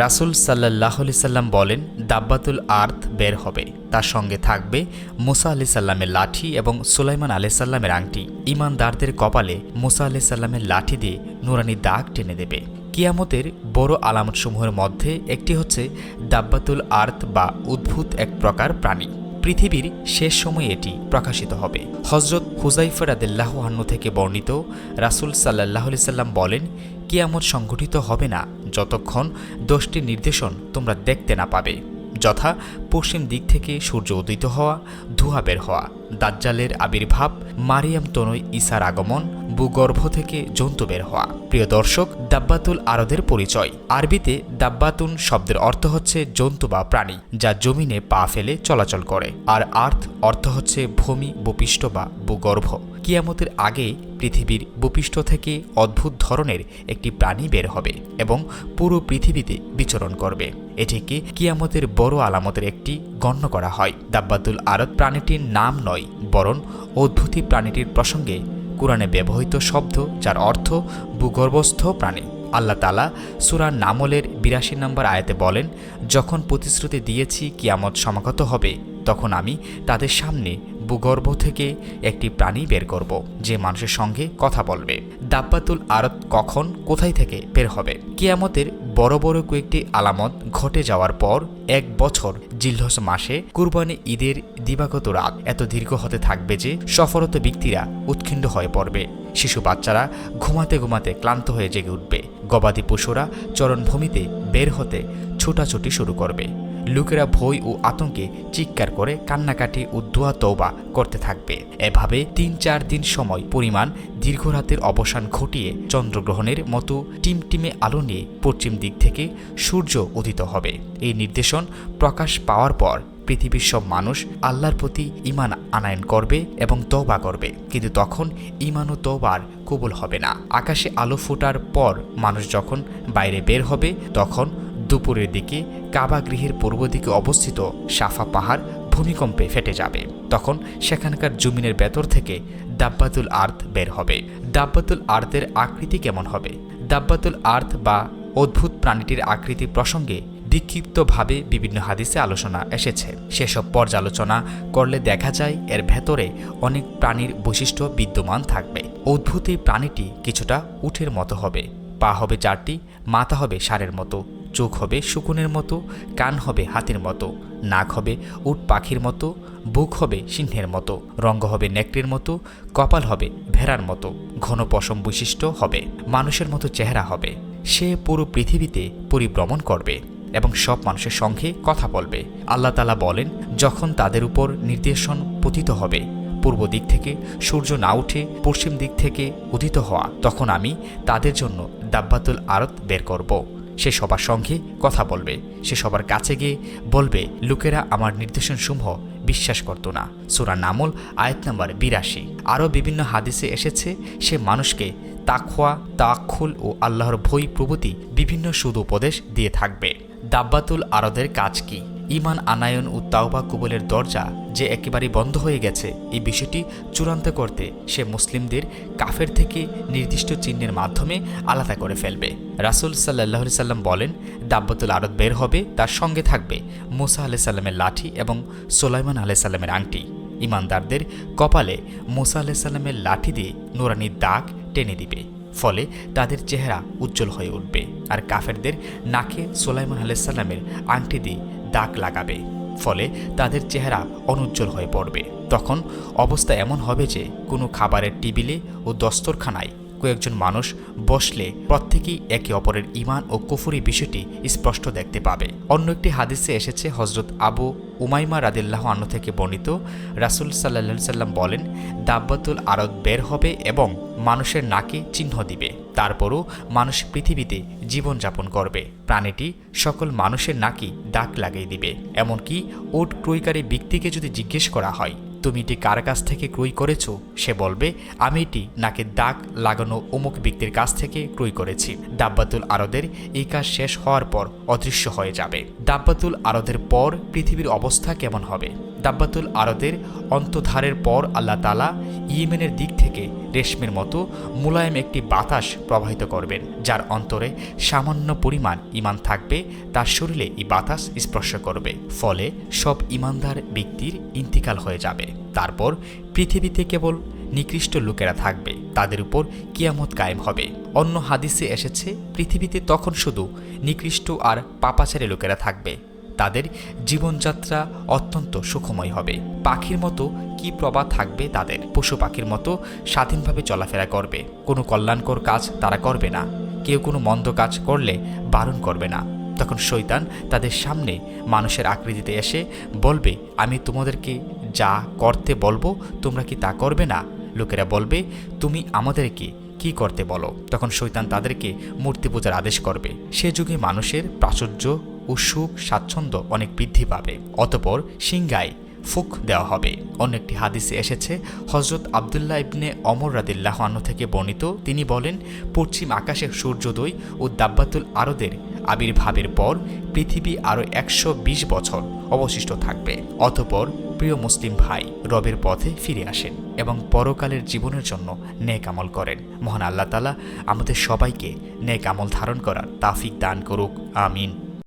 রাসুল সাল্লাহ আলি সাল্লাম বলেন, দাব্বাতুল আর্থ বের হবে, তার সঙ্গে থাকবে মুসা আলি সাল্লামের লাঠি এবং সুলাইমান আলি সাল্লামের আংটি। ইমানদারদের কপালে মুসা আলি সাল্লামের লাঠি দিয়ে নুরানি দাগ টেনে দেবে। কিয়ামতের বড় আলামতসমূহের মধ্যে একটি হচ্ছে দাব্বাতুল আর্থ বা উদ্ভূত এক প্রকার প্রাণী। পৃথিবীর শেষ সময়ে এটি প্রকাশিত হবে। হজরত হুজাইফর আদিল্লাহ আহ্ন থেকে বর্ণিত রাসুল সাল্লাহ সাল্লাম বলেন, কিয়ামত সংঘটিত হবে না যতক্ষণ দশটি নির্দেশন তোমরা দেখতে না পাবে। যথা পশ্চিম দিক থেকে সূর্য উদিত হওয়া, ধুয়া বের হওয়া, দাজ্জালের আবির্ভাব, মারিয়াম তনয় ইসার আগমন ভূগর্ভ থেকে জন্তু বের হওয়া। প্রিয় দর্শক, দাব্বাতুল আরদের পরিচয়। আরবিতে দাব্বাতুন শব্দের অর্থ হচ্ছে জন্তু বা প্রাণী, যা জমিনে পা ফেলে চলাচল করে। আর আর্থ অর্থ হচ্ছে ভূমি, ভূপৃষ্ঠ বা ভূগর্ভ। কিয়ামতের আগে পৃথিবীর ভূপৃষ্ঠ থেকে অদ্ভুত ধরনের একটি প্রাণী বের হবে এবং পুরো পৃথিবীতে বিচরণ করবে। এটিকে কিয়ামতের বড় আলামতের একটি গণ্য করা হয়। দাব্বাতুল আরত প্রাণীটির নাম নয়, বরং অদ্ভুতি প্রাণীটির প্রসঙ্গে কোরআনে ব্যবহৃত শব্দ, যার অর্থ ভূগর্ভস্থ প্রাণী। আল্লাহ তালা সুরার নামলের বিরাশি নম্বর আয়াতে বলেন, যখন প্রতিশ্রুতি দিয়েছি কিয়ামত সমাগত হবে, তখন আমি তাদের সামনে ভূগর্ভ থেকে একটি প্রাণী বের করব, যে মানুষের সঙ্গে কথা বলবে। দাব্বাতুল আরত কখন, কোথায় থেকে বের হবে? কিয়ামতের বড় বড় কয়েকটি আলামত ঘটে যাওয়ার পর এক বছর জিল্হস মাসে কুরবানি ঈদের দিবাগত রাত এত দীর্ঘ হতে থাকবে যে সফরত ব্যক্তিরা উৎখিণ্ড হয়ে পড়বে। শিশু বাচ্চারা ঘুমাতে ঘুমাতে ক্লান্ত হয়ে জেগে উঠবে। গবাদি পশুরা চরণভূমিতে বের হতে ছোটাছুটি শুরু করবে। লোকেরা ভয় ও আতঙ্কে চিৎকার করে, কান্নাকাটি ও দোয়া তৌবা করতে থাকবে। এভাবে তিন চার দিন সময় পরিমাণ দীর্ঘ রাতের অবসান ঘটিয়ে চন্দ্রগ্রহণের মতো টিমটিমে আলো নিয়ে পশ্চিম দিক থেকে সূর্য উদিত হবে। এই নির্দেশন প্রকাশ পাওয়ার পর পৃথিবীর সব মানুষ আল্লাহর প্রতি ইমান আনায়ন করবে এবং তওবা করবে। কিন্তু তখন ইমান ও তওবার কবুল হবে না। আকাশে আলো ফোটার পর মানুষ যখন বাইরে বের হবে, তখন দুপুরের দিকে কাবা গৃহের পূর্ব দিকে অবস্থিত সাফা পাহাড় ভূমিকম্পে ফেটে যাবে। তখন সেখানকার জমিনের ভেতর থেকে দাব্বাতুল আর্থ বের হবে। দাব্বাতুল আর্থের আকৃতি কেমন হবে? দাব্বাতুল আর্থ বা অদ্ভুত প্রাণীটির আকৃতি প্রসঙ্গে বিক্ষিপ্তভাবে বিভিন্ন হাদিসে আলোচনা এসেছে। সেসব পর্যালোচনা করলে দেখা যায় এর ভেতরে অনেক প্রাণীর বৈশিষ্ট্য বিদ্যমান থাকবে। অদ্ভুত এই প্রাণীটি কিছুটা উঠের মতো হবে। পা হবে চারটি, মাথা হবে সারের মতো। চোখ হবে শকুনের মতো, কান হবে হাতির মতো, নাক হবে উট পাখির মতো, বুক হবে সিংহের মতো, রঙ্গ হবে নেকড়ের মতো, কপাল হবে ভেড়ার মতো, ঘন পশম বৈশিষ্ট্য হবে, মানুষের মতো চেহারা হবে। সে পুরো পৃথিবীতে পরিভ্রমণ করবে এবং সব মানুষের সঙ্গে কথা বলবে। আল্লাহ তালা বলেন, যখন তাদের উপর নির্দেশন পতিত হবে, পূর্ব দিক থেকে সূর্য না উঠে পশ্চিম দিক থেকে উদিত হওয়া, তখন আমি তাদের জন্য দাব্বাতুল আরত বের করব। সে সবার সঙ্গে কথা বলবে, সে সবার কাছে গিয়ে বলবে, লোকেরা আমার নির্দেশনসমূহ বিশ্বাস করত না। সুরা নামল, আয়াত নাম্বার বিরাশি। আরও বিভিন্ন হাদিসে এসেছে, সে মানুষকে তাখোয়া তাক্ষুল ও আল্লাহর ভই প্রভৃতি বিভিন্ন সুদ উপদেশ দিয়ে থাকবে। দাব্বাতুল আরদের কাজ কি? ইমান আনায়ন ও তাওবা কুবলের দরজা যে একেবারে বন্ধ হয়ে গেছে, এই বিষয়টি চূড়ান্ত করতে সে মুসলিমদের কাফের থেকে নির্দিষ্ট চিহ্নের মাধ্যমে আলাদা করে ফেলবে। রাসুল সাল্লাহ সাল্লাম বলেন, দাব্বাতুল আরদ বের হবে, তার সঙ্গে থাকবে মুসা আলাহ সাল্লামের লাঠি এবং সোলাইমান আলাহ সাল্লামের আংটি। ইমানদারদের কপালে মুসা আলাহ সাল্লামের লাঠি দিয়ে নোরানি দাগ টেনে দিবে, ফলে তাদের চেহারা উজ্জ্বল হয়ে উঠবে। আর কাফেরদের নাকে সোলাইমান আলাইসাল্লামের আংটি দিয়ে দাগ লাগাবে, ফলে তাদের চেহারা অনুজ্জ্বল হয়ে পড়বে। তখন অবস্থা এমন হবে যে, কোনো খাবারের টেবিলে ও দস্তরখানায় কয়েকজন মানুষ বসলে প্রত্যেকেই একে অপরের ইমান ও কুফুরি বিষয়টি স্পষ্ট দেখতে পাবে। অন্য একটি হাদিসে এসেছে হজরত আবু উমাইমা রাদিল্লাহ আন্ন থেকে বর্ণিত, রাসুল সাল্লা সাল্লাম বলেন, দাব্বাতুল আরদ বের হবে এবং মানুষের নাকে চিহ্ন দিবে। তারপরও মানুষ পৃথিবীতে জীবনযাপন করবে। প্রাণীটি সকল মানুষের নাকি দাগ লাগিয়ে দিবে। এমনকি ওট ক্রয়কারী ব্যক্তিকে যদি জিজ্ঞেস করা হয় তুমি এটি কার কাছ থেকে ক্রয় করেছ? সে বলবে, আমি এটি নাকে দাগ লাগানো অমুক ব্যক্তির কাছ থেকে ক্রয় করেছি। দাব্বাতুল আরদের এই কাজ শেষ হওয়ার পর অদৃশ্য হয়ে যাবে। দাব্বাতুল আরদের পর পৃথিবীর অবস্থা কেমন হবে? দাব্বাতুল আরতের অন্তধারের পর আল্লাহ তালা ইয়েমেনের দিক থেকে রেশমের মতো মোলায়েম একটি বাতাস প্রবাহিত করবেন, যার অন্তরে সামান্য পরিমাণ ইমান থাকবে, তার শরীরে এই বাতাস স্পর্শ করবে, ফলে সব ইমানদার ব্যক্তির ইন্তিকাল হয়ে যাবে। তারপর পৃথিবীতে কেবল নিকৃষ্ট লোকেরা থাকবে, তাদের উপর কিয়ামত কায়েম হবে। অন্য হাদিসে এসেছে, পৃথিবীতে তখন শুধু নিকৃষ্ট আর পাপাচারী লোকেরা থাকবে। তাদের জীবনযাত্রা অত্যন্ত সুখময় হবে। পাখির মতো কি প্রবাদ থাকবে তাদের? পশু পাখির মতো স্বাধীনভাবে চলাফেরা করবে। কোনো কল্যাণকর কাজ তারা করবে না। কেউ কোনো মন্দ কাজ করলে বারণ করবে না। তখন শৈতান তাদের সামনে মানুষের আকৃতিতে এসে বলবে, আমি তোমাদেরকে যা করতে বলব, তোমরা কি তা করবে না? লোকেরা বলবে, তুমি আমাদেরকে কি করতে বলো? তখন শৈতান তাদেরকে মূর্তি পূজার আদেশ করবে। সে যুগে মানুষের প্রাচুর্য ও সুখ স্বাচ্ছন্দ্য অনেক বৃদ্ধি পাবে। অতপর সিংগায় ফুক দেওয়া হবে। অন্য একটি হাদিসে এসেছে হজরত আবদুল্লাহ ইবনে অমর রাদিল্লাহ আনহু থেকে বর্ণিত, তিনি বলেন, পশ্চিম আকাশে সূর্যোদয় ও দাব্বাতুল আরদের আবির্ভাবের পর পৃথিবী আরও একশো বিশ বছর অবশিষ্ট থাকবে। অতপর প্রিয় মুসলিম ভাই, রবের পথে ফিরে আসেন এবং পরকালের জীবনের জন্য নেক আমল করেন। মহান আল্লাহ তালা আমাদের সবাইকে নেক আমল ধারণ করার তাফিক দান করুক। আমিন।